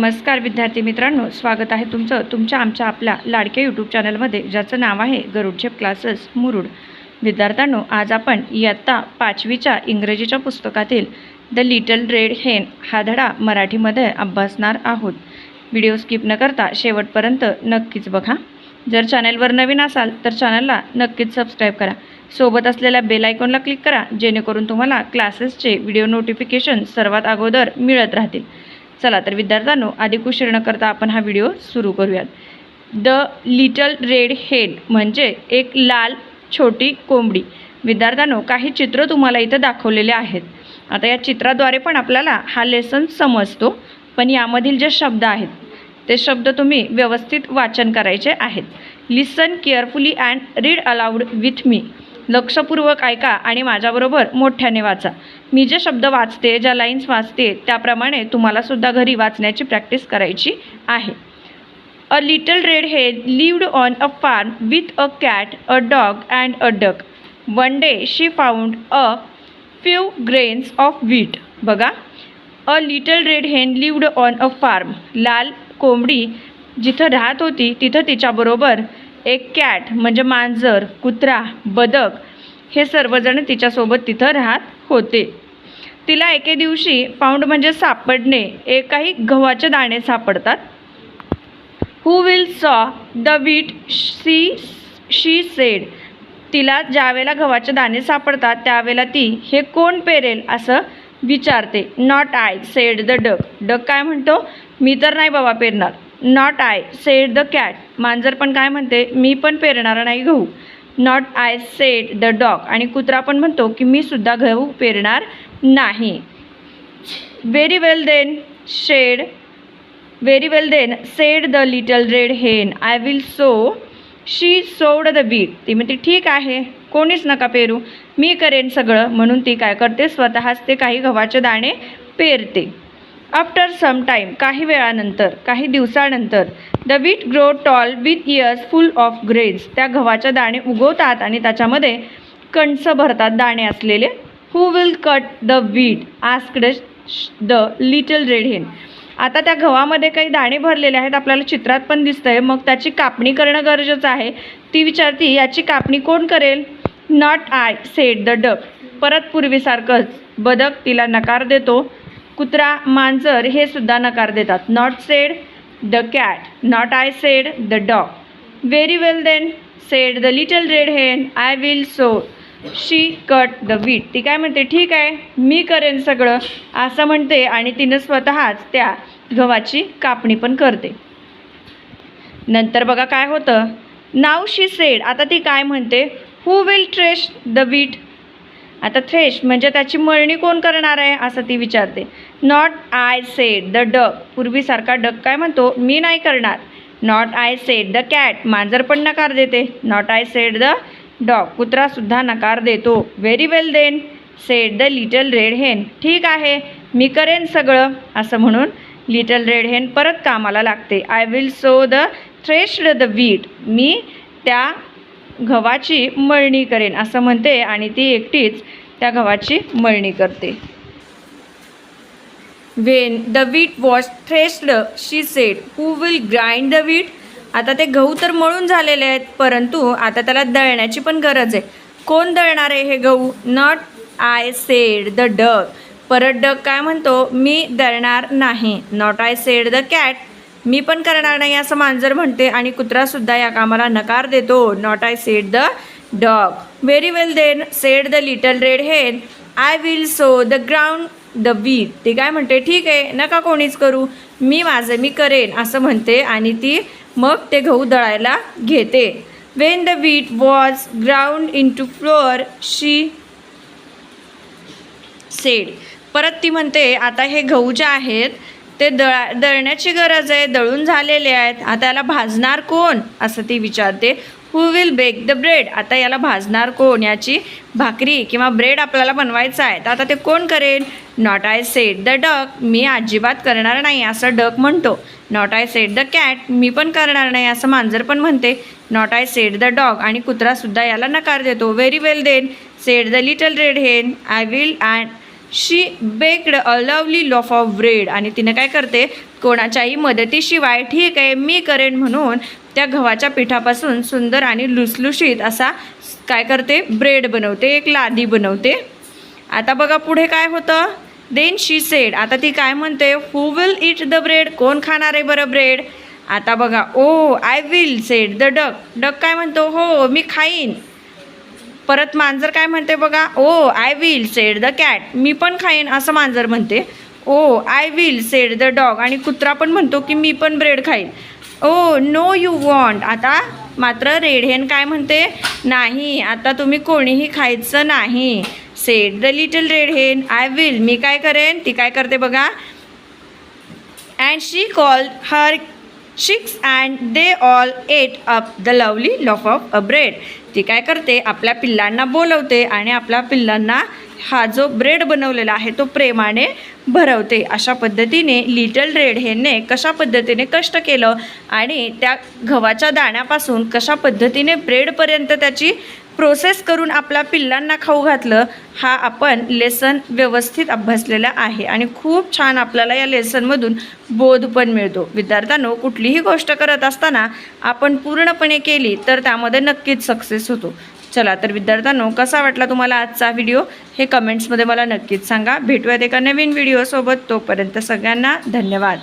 नमस्कार विद्यार्थी मित्रांनो स्वागत आहे तुमचं तुमच्या आमच्या आपल्या लाडक्या यूट्यूब चॅनलमध्ये ज्याचं नाव आहे गरुडझेप क्लासेस मुरुड. विद्यार्थ्यांनो आज आपण इयत्ता पाचवीच्या इंग्रजीच्या पुस्तकातील द लिटल रेड हेन हा धडा मराठीमध्ये अभ्यासणार आहोत. व्हिडिओ स्किप न करता शेवटपर्यंत नक्कीच बघा. जर चॅनलवर नवीन असाल तर चॅनलला नक्कीच सबस्क्राईब करा. सोबत असलेल्या बेल आयकॉनला क्लिक करा जेणेकरून तुम्हाला क्लासेसचे व्हिडिओ नोटिफिकेशन सर्वात अगोदर मिळत राहतील. चला तर विद्यार्थ्यांनो अधिक उशीर न करता आपण हा व्हिडिओ सुरू करूयात. द लिटल रेड हेड म्हणजे एक लाल छोटी कोंबडी. विद्यार्थ्यांनो काही चित्र तुम्हाला इथं दाखवलेले आहेत. आता या चित्राद्वारे पण आपल्याला हा लेसन समजतो पण यामधील जे शब्द आहेत ते शब्द तुम्ही व्यवस्थित वाचन करायचे आहेत. Listen carefully and read aloud with me लक्षपूर्वक ऐका आणि माझ्याबरोबर मोठ्याने वाचा. मी जे शब्द वाचते ज्या लाईन्स वाचते त्याप्रमाणे तुम्हालासुद्धा घरी वाचण्याची प्रॅक्टिस करायची आहे. A little red hen lived on a farm with a cat a dog and a duck one day she found a few grains of wheat बघा. A little red hen lived on a farm लाल कोंबडी जिथं राहत होती तिथं तिच्याबरोबर एक cat म्हणजे मांजर कुत्रा बदक हे सर्वजण तिच्यासोबत तिथं राहत होते. तिला एके दिवशी पाऊंड म्हणजे सापडणे एकाही गव्हाचे दाणे सापडतात. Who will sow the wheat she she said तिला ज्यावेळेला गव्हाचे दाणे सापडतात त्यावेळेला ती हे कोण पेरेल? असं विचारते. Not I said the duck duck काय म्हणतो? मी तर नाही बाबा पेरणार. Not I said the cat मांजर पण काय म्हणते? मी पण पेरणार नाही गहू. Not I said the dog आणि कुत्रा पण म्हणतो की मी सुद्धा गहू पेरणार नाही. Very well then said very well then said the little red hen I will sow she sowed the wheat ती म्हणते ठीक आहे कोणीच नका पेरू. मी करेन सगळं. म्हणून ती काय करते स्वतःच ते काही गव्हाचे दाणे पेरते. आफ्टर सम टाईम काही वेळानंतर काही दिवसानंतर the wheat grow tall with ears full of grains त्या गव्हाच्या दाणे उगवतात आणि त्याच्यामध्ये कणसं भरतात दाणे असलेले. Who will cut the wheat asked the little red hen आता त्या गव्हामध्ये काही दाणे भरलेले आहेत आपल्याला चित्रात पण दिसतंय. मग त्याची कापणी करणं गरजेचं आहे. ती विचारती याची कापणी कोण करेल? Not I said the duck परत पूर्वीसारखंच बदक तिला नकार देतो. कुत्रा मांजर हे सुद्धा नकार देतात. Not said the cat not I said the dog very well then said the little red hen I will so she cut the wheat ती काय म्हणते? ठीक आहे मी करेन सगळं असं म्हणते आणि तिनं स्वतःच त्या गव्हाची कापणी पण करते. नंतर बघा काय होतं. नाव शी सेड आता ती काय म्हणते? Who will thresh the wheat आता थ्रेश म्हणजे त्याची मळणी कोण करणार आहे? असं ती विचारते. Not I said the duck पूर्वीसारखा duck काय म्हणतो? मी नाही करणार. Not I said the cat मांजर पण नकार देते. Not I said the dog कुत्रासुद्धा नकार देतो. Very well then said the little red hen ठीक आहे मी करेन सगळं असं म्हणून लिटल रेड हेन परत कामाला लागते. I will so the threshed the wheat मी त्या गव्हाची मळणी करेन असं म्हणते आणि ती एकटीच त्या गव्हाची मळणी करते. When the wheat was threshed she said who will grind the wheat आता ते गहू तर मळून झालेले आहेत परंतु आता त्याला दळण्याची पण गरज आहे. कोण दळणार आहे हे गहू? Not I said the duck परत डग काय म्हणतो? मी दळणार नाही. Not I said the cat मी पण करणार नाही असं मांजर म्हणते आणि कुत्रासुद्धा या कामाला नकार देतो. Not I said the dog very well then said the little red hen I will so the ground the wheat ती काय म्हणते? ठीक आहे नका कोणीच करू. मी माझं मी करेन असं म्हणते आणि ती मग ते गहू दळायला घेते. When the wheat was ground into flour she said परत ती म्हणते आता हे गहू जे आहेत ते दळा दळण्याची गरज आहे दळून झालेले आहेत. आता याला भाजणार कोण? असं ती विचारते. Who will bake the bread आता याला भाजणार कोण? याची भाकरी किंवा ब्रेड आपल्याला बनवायचं आहे. तर आता ते कोण करेल? Not I said the duck मी अजिबात करणार नाही असं डक म्हणतो. Not I said the cat मी पण करणार नाही असं मांजर पण म्हणते. Not I said the dog आणि कुत्रासुद्धा याला नकार देतो. Very well then said the little red hen I will and she baked a lovely loaf of bread. आणि तिने काय करते? कोणाच्याही मदतीशिवाय ठीक आहे मी करेन म्हणून त्या गव्हाच्या पिठापासून सुंदर आणि लुसलुशीत असा काय करते? ब्रेड बनवते एक लादी बनवते. आता बघा पुढे काय होतं? देन शी सेड आता ती काय म्हणते? Who will eat the bread कोण खाणार आहे बरं ब्रेड आता बघा ओ I will said the duck duck काय म्हणतो? हो मी खाईन. परत मांजर काय म्हणते बघा? ओ I will said the cat मी पण खाईन असं मांजर म्हणते. ओ I will said the dog आणि कुत्रा पण म्हणतो की मी पण ब्रेड खाईन. ओ नो यू वॉन्ट आता मात्र रेड हेन काय म्हणते? नाही आता तुम्ही कोणीही खायचं नाही. Said the little red hen I will मी काय करेन? ती काय करते बघा. And she call her chicks and they all ate up the lovely loaf of a bread ती काय करते? आपल्या पिल्लांना बोलवते आणि आपल्या पिल्लांना हा जो ब्रेड बनवलेला आहे तो प्रेमाने भरवते. अशा पद्धतीने लिटल रेड हेने कशा पद्धतीने कष्ट केलं आणि त्या गव्हाच्या दाण्यापासून कशा पद्धतीने ब्रेडपर्यंत त्याची प्रोसेस करून आपल्या पिल्लांना खाऊ घातलं हा आपण लेसन व्यवस्थित अभ्यासलेला आहे. आणि खूप छान आपल्याला या लेसनमधून बोध पण मिळतो. विद्यार्थ्यांनो कुठलीही गोष्ट करत असताना आपण पूर्णपणे केली तर त्यामध्ये नक्कीच सक्सेस होतो. चला तर विद्यार्थ्यांनो कसा वाटला तुम्हाला आजचा व्हिडिओ हे कमेंट्समध्ये मला नक्कीच सांगा. भेटूयात एका नवीन व्हिडिओसोबत तोपर्यंत सगळ्यांना धन्यवाद.